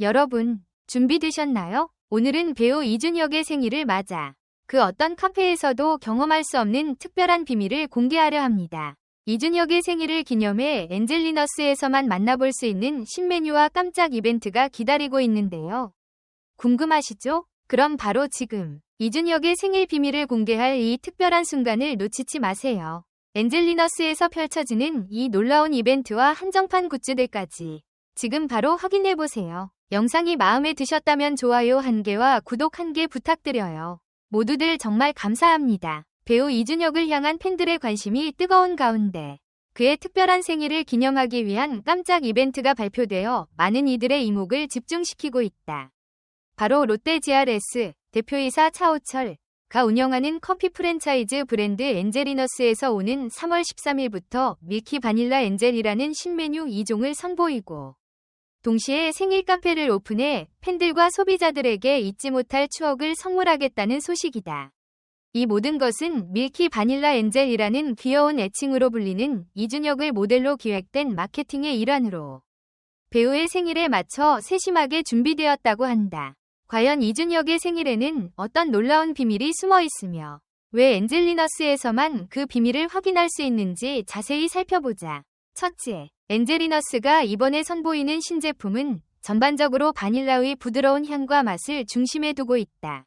여러분, 준비되셨나요? 오늘은 배우 이준혁의 생일을 맞아 그 어떤 카페에서도 경험할 수 없는 특별한 비밀을 공개하려 합니다. 이준혁의 생일을 기념해 엔젤리너스에서만 만나볼 수 있는 신메뉴와 깜짝 이벤트가 기다리고 있는데요. 궁금하시죠? 그럼 바로 지금 이준혁의 생일 비밀을 공개할 이 특별한 순간을 놓치지 마세요. 엔젤리너스에서 펼쳐지는 이 놀라운 이벤트와 한정판 굿즈들까지 지금 바로 확인해보세요. 영상이 마음에 드셨다면 좋아요 한 개와 구독 한개 부탁드려요. 모두들 정말 감사합니다. 배우 이준혁을 향한 팬들의 관심이 뜨거운 가운데 그의 특별한 생일을 기념하기 위한 깜짝 이벤트가 발표되어 많은 이들의 이목을 집중시키고 있다. 바로 롯데 GRS 대표이사 차오철가 운영하는 커피 프랜차이즈 브랜드 엔젤리너스에서 오는 3월 13일부터 밀키 바닐라 엔젤이라는 신메뉴 2종을 선보이고 동시에 생일 카페를 오픈해 팬들과 소비자들에게 잊지 못할 추억을 선물하겠다는 소식이다. 이 모든 것은 밀키 바닐라 엔젤이라는 귀여운 애칭으로 불리는 이준혁을 모델로 기획된 마케팅의 일환으로 배우의 생일에 맞춰 세심하게 준비되었다고 한다. 과연 이준혁의 생일에는 어떤 놀라운 비밀이 숨어 있으며 왜 엔젤리너스에서만 그 비밀을 확인할 수 있는지 자세히 살펴보자. 첫째, 엔젤리너스가 이번에 선보이는 신제품은 전반적으로 바닐라의 부드러운 향과 맛을 중심에 두고 있다.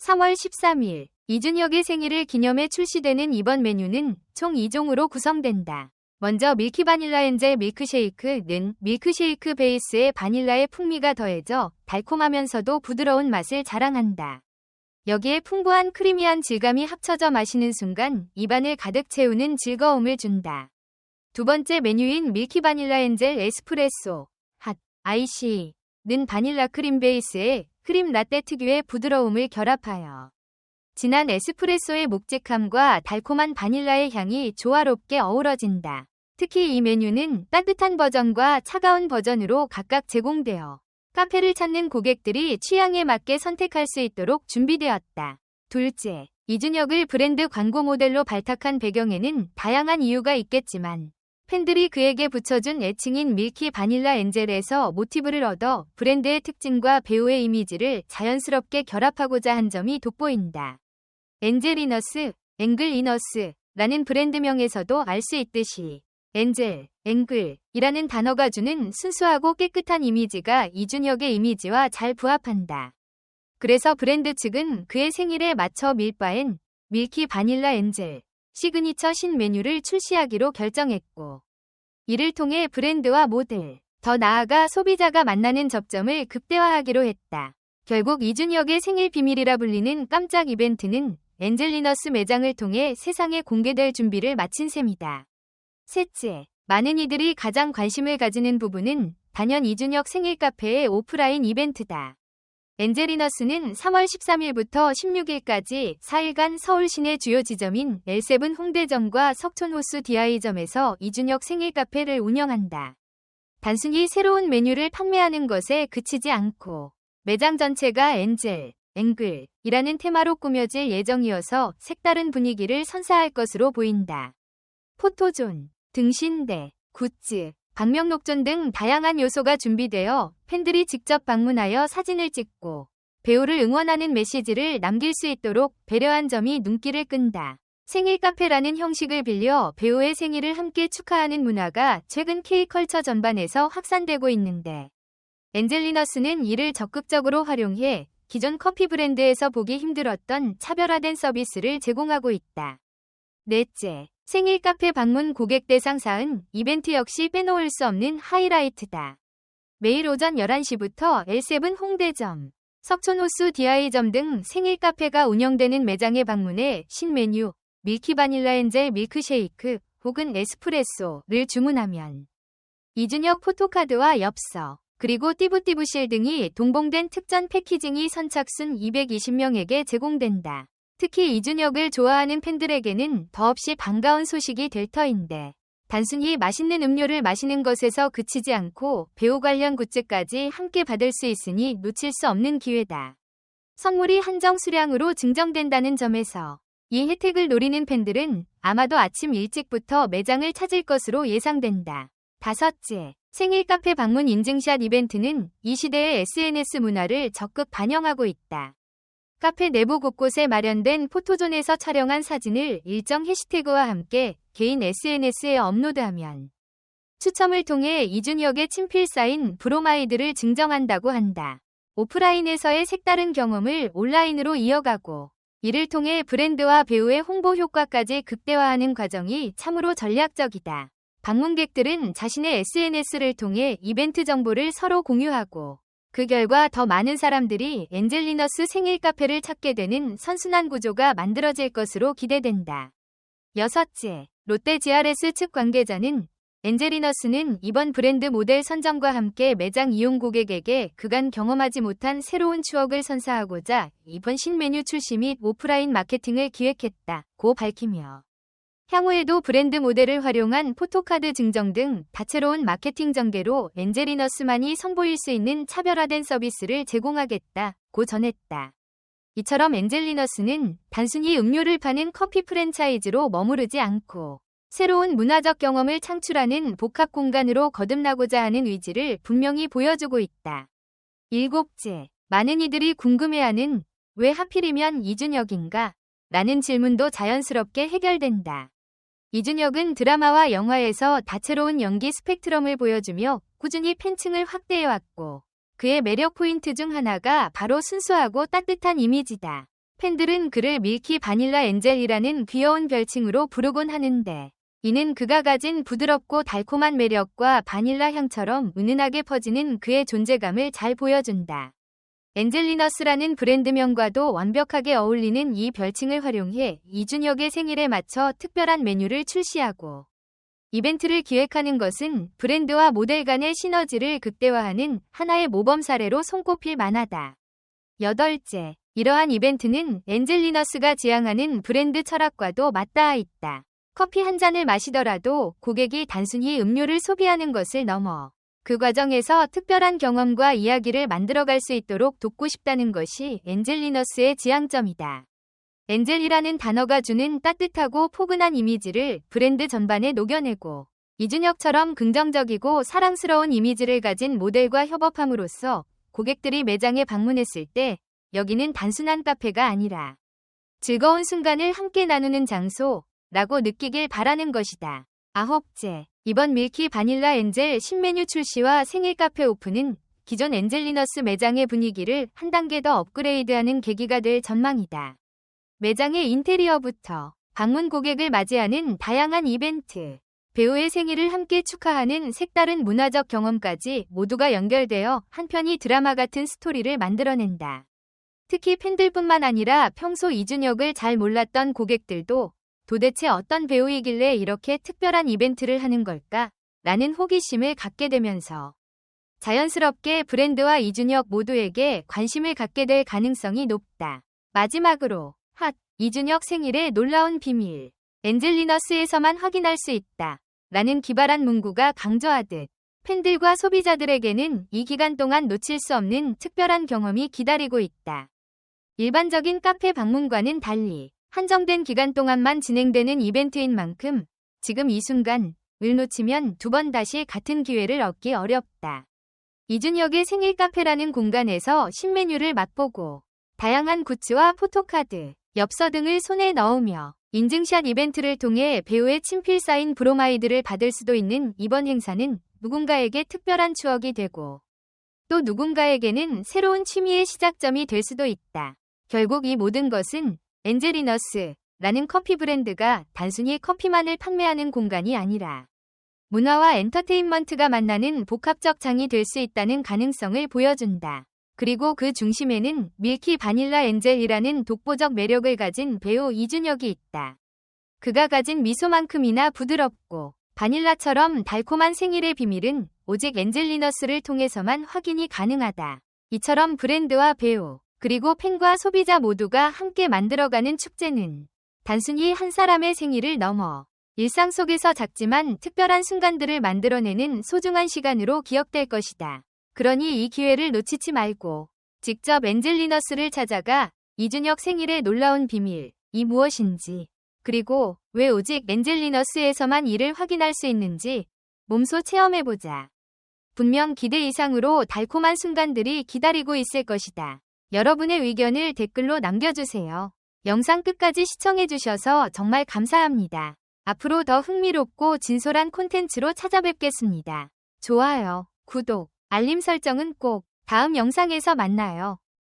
3월 13일 이준혁의 생일을 기념해 출시되는 이번 메뉴는 총 2종으로 구성된다. 먼저 밀키 바닐라 엔젤 밀크쉐이크는 밀크쉐이크 베이스에 바닐라의 풍미가 더해져 달콤하면서도 부드러운 맛을 자랑한다. 여기에 풍부한 크리미한 질감이 합쳐져 마시는 순간 입안을 가득 채우는 즐거움을 준다. 두 번째 메뉴인 밀키 바닐라 엔젤 에스프레소 핫 아이시는 바닐라 크림 베이스에 크림 라떼 특유의 부드러움을 결합하여 진한 에스프레소의 묵직함과 달콤한 바닐라의 향이 조화롭게 어우러진다. 특히 이 메뉴는 따뜻한 버전과 차가운 버전으로 각각 제공되어 카페를 찾는 고객들이 취향에 맞게 선택할 수 있도록 준비되었다. 둘째, 이준혁을 브랜드 광고 모델로 발탁한 배경에는 다양한 이유가 있겠지만 팬들이 그에게 붙여준 애칭인 밀키 바닐라 엔젤에서 모티브를 얻어 브랜드의 특징과 배우의 이미지를 자연스럽게 결합하고자 한 점이 돋보인다. 엔젤이너스, 앵글이너스라는 브랜드명에서도 알 수 있듯이 엔젤, 앵글이라는 단어가 주는 순수하고 깨끗한 이미지가 이준혁의 이미지와 잘 부합한다. 그래서 브랜드 측은 그의 생일에 맞춰 밀바엔 밀키 바닐라 엔젤 시그니처 신메뉴를 출시하기로 결정했고 이를 통해 브랜드와 모델, 더 나아가 소비자가 만나는 접점을 극대화하기로 했다. 결국 이준혁의 생일 비밀이라 불리는 깜짝 이벤트는 엔젤리너스 매장을 통해 세상에 공개될 준비를 마친 셈이다. 셋째, 많은 이들이 가장 관심을 가지는 부분은 단연 이준혁 생일 카페의 오프라인 이벤트다. 엔젤리너스는 3월 13일부터 16일까지 4일간 서울 시내 주요 지점인 L7 홍대점과 석촌호수 DI점에서 이준혁 생일 카페를 운영한다. 단순히 새로운 메뉴를 판매하는 것에 그치지 않고 매장 전체가 엔젤, 앵글이라는 테마로 꾸며질 예정이어서 색다른 분위기를 선사할 것으로 보인다. 포토존, 등신대, 굿즈, 방명록전 등 다양한 요소가 준비되어 팬들이 직접 방문하여 사진을 찍고 배우를 응원하는 메시지를 남길 수 있도록 배려한 점이 눈길을 끈다. 생일 카페라는 형식을 빌려 배우의 생일을 함께 축하하는 문화가 최근 K컬처 전반에서 확산되고 있는데 엔젤리너스는 이를 적극적으로 활용해 기존 커피 브랜드에서 보기 힘들었던 차별화된 서비스를 제공하고 있다. 넷째, 생일 카페 방문 고객 대상 사은 이벤트 역시 빼놓을 수 없는 하이라이트다. 매일 오전 11시부터 L7 홍대점, 석촌호수 DI점 등 생일 카페가 운영되는 매장에 방문해 신메뉴, 밀키 바닐라 엔젤 밀크쉐이크 혹은 에스프레소를 주문하면 이준혁 포토카드와 엽서, 그리고 띠부띠부실 등이 동봉된 특전 패키징이 선착순 220명에게 제공된다. 특히 이준혁을 좋아하는 팬들에게는 더없이 반가운 소식이 될 터인데 단순히 맛있는 음료를 마시는 것에서 그치지 않고 배우 관련 굿즈까지 함께 받을 수 있으니 놓칠 수 없는 기회다. 선물이 한정 수량으로 증정된다는 점에서 이 혜택을 노리는 팬들은 아마도 아침 일찍부터 매장을 찾을 것으로 예상된다. 다섯째, 생일 카페 방문 인증샷 이벤트는 이 시대의 SNS 문화를 적극 반영하고 있다. 카페 내부 곳곳에 마련된 포토존에서 촬영한 사진을 일정 해시태그와 함께 개인 SNS에 업로드하면 추첨을 통해 이준혁의 친필 사인 브로마이드를 증정한다고 한다. 오프라인에서의 색다른 경험을 온라인으로 이어가고 이를 통해 브랜드와 배우의 홍보 효과까지 극대화하는 과정이 참으로 전략적이다. 방문객들은 자신의 SNS를 통해 이벤트 정보를 서로 공유하고 그 결과 더 많은 사람들이 엔젤리너스 생일 카페를 찾게 되는 선순환 구조가 만들어질 것으로 기대된다. 여섯째, 롯데 GRS 측 관계자는 엔젤리너스는 이번 브랜드 모델 선정과 함께 매장 이용 고객에게 그간 경험하지 못한 새로운 추억을 선사하고자 이번 신메뉴 출시 및 오프라인 마케팅을 기획했다 고 밝히며 향후에도 브랜드 모델을 활용한 포토카드 증정 등 다채로운 마케팅 전개로 엔젤리너스만이 선보일 수 있는 차별화된 서비스를 제공하겠다고 전했다. 이처럼 엔젤리너스는 단순히 음료를 파는 커피 프랜차이즈로 머무르지 않고 새로운 문화적 경험을 창출하는 복합 공간으로 거듭나고자 하는 의지를 분명히 보여주고 있다. 일곱째, 많은 이들이 궁금해하는 왜 하필이면 이준혁인가? 라는 질문도 자연스럽게 해결된다. 이준혁은 드라마와 영화에서 다채로운 연기 스펙트럼을 보여주며 꾸준히 팬층을 확대해왔고 그의 매력 포인트 중 하나가 바로 순수하고 따뜻한 이미지다. 팬들은 그를 밀키 바닐라 엔젤이라는 귀여운 별칭으로 부르곤 하는데 이는 그가 가진 부드럽고 달콤한 매력과 바닐라 향처럼 은은하게 퍼지는 그의 존재감을 잘 보여준다. 엔젤리너스라는 브랜드명과도 완벽하게 어울리는 이 별칭을 활용해 이준혁의 생일에 맞춰 특별한 메뉴를 출시하고 이벤트를 기획하는 것은 브랜드와 모델 간의 시너지를 극대화하는 하나의 모범 사례로 손꼽힐 만하다. 여덟째, 이러한 이벤트는 엔젤리너스가 지향하는 브랜드 철학과도 맞닿아 있다. 커피 한 잔을 마시더라도 고객이 단순히 음료를 소비하는 것을 넘어 그 과정에서 특별한 경험과 이야기를 만들어갈 수 있도록 돕고 싶다는 것이 엔젤리너스의 지향점이다. 엔젤이라는 단어가 주는 따뜻하고 포근한 이미지를 브랜드 전반에 녹여내고 이준혁처럼 긍정적이고 사랑스러운 이미지를 가진 모델과 협업함으로써 고객들이 매장에 방문했을 때 여기는 단순한 카페가 아니라 즐거운 순간을 함께 나누는 장소라고 느끼길 바라는 것이다. 아홉째, 이번 밀키 바닐라 엔젤 신메뉴 출시와 생일 카페 오픈은 기존 엔젤리너스 매장의 분위기를 한 단계 더 업그레이드하는 계기가 될 전망이다. 매장의 인테리어부터 방문 고객을 맞이하는 다양한 이벤트, 배우의 생일을 함께 축하하는 색다른 문화적 경험까지 모두가 연결되어 한편이 드라마 같은 스토리를 만들어낸다. 특히 팬들뿐만 아니라 평소 이준혁을 잘 몰랐던 고객들도 도대체 어떤 배우이길래 이렇게 특별한 이벤트를 하는 걸까? 라는 호기심을 갖게 되면서 자연스럽게 브랜드와 이준혁 모두에게 관심을 갖게 될 가능성이 높다. 마지막으로 핫 이준혁 생일의 놀라운 비밀 엔젤리너스에서만 확인할 수 있다. 라는 기발한 문구가 강조하듯 팬들과 소비자들에게는 이 기간 동안 놓칠 수 없는 특별한 경험이 기다리고 있다. 일반적인 카페 방문과는 달리 한정된 기간 동안만 진행되는 이벤트인 만큼 지금 이 순간 을 놓치면 두 번 다시 같은 기회를 얻기 어렵다. 이준혁의 생일 카페라는 공간에서 신메뉴를 맛보고 다양한 굿즈와 포토카드, 엽서 등을 손에 넣으며 인증샷 이벤트를 통해 배우의 친필 사인 브로마이드를 받을 수도 있는 이번 행사는 누군가에게 특별한 추억이 되고 또 누군가에게는 새로운 취미의 시작점이 될 수도 있다. 결국 이 모든 것은 엔젤리너스라는 커피 브랜드가 단순히 커피만을 판매하는 공간이 아니라 문화와 엔터테인먼트가 만나는 복합적 장이 될 수 있다는 가능성을 보여준다. 그리고 그 중심에는 밀키 바닐라 엔젤이라는 독보적 매력을 가진 배우 이준혁이 있다. 그가 가진 미소만큼이나 부드럽고 바닐라처럼 달콤한 생일의 비밀은 오직 엔젤리너스를 통해서만 확인이 가능하다. 이처럼 브랜드와 배우, 그리고 팬과 소비자 모두가 함께 만들어가는 축제는 단순히 한 사람의 생일을 넘어 일상 속에서 작지만 특별한 순간들을 만들어내는 소중한 시간으로 기억될 것이다. 그러니 이 기회를 놓치지 말고 직접 엔젤리너스를 찾아가 이준혁 생일의 놀라운 비밀, 이 무엇인지, 그리고 왜 오직 엔젤리너스에서만 이를 확인할 수 있는지 몸소 체험해보자. 분명 기대 이상으로 달콤한 순간들이 기다리고 있을 것이다. 여러분의 의견을 댓글로 남겨주세요. 영상 끝까지 시청해주셔서 정말 감사합니다. 앞으로 더 흥미롭고 진솔한 콘텐츠로 찾아뵙겠습니다. 좋아요, 구독, 알림 설정은 꼭 다음 영상에서 만나요.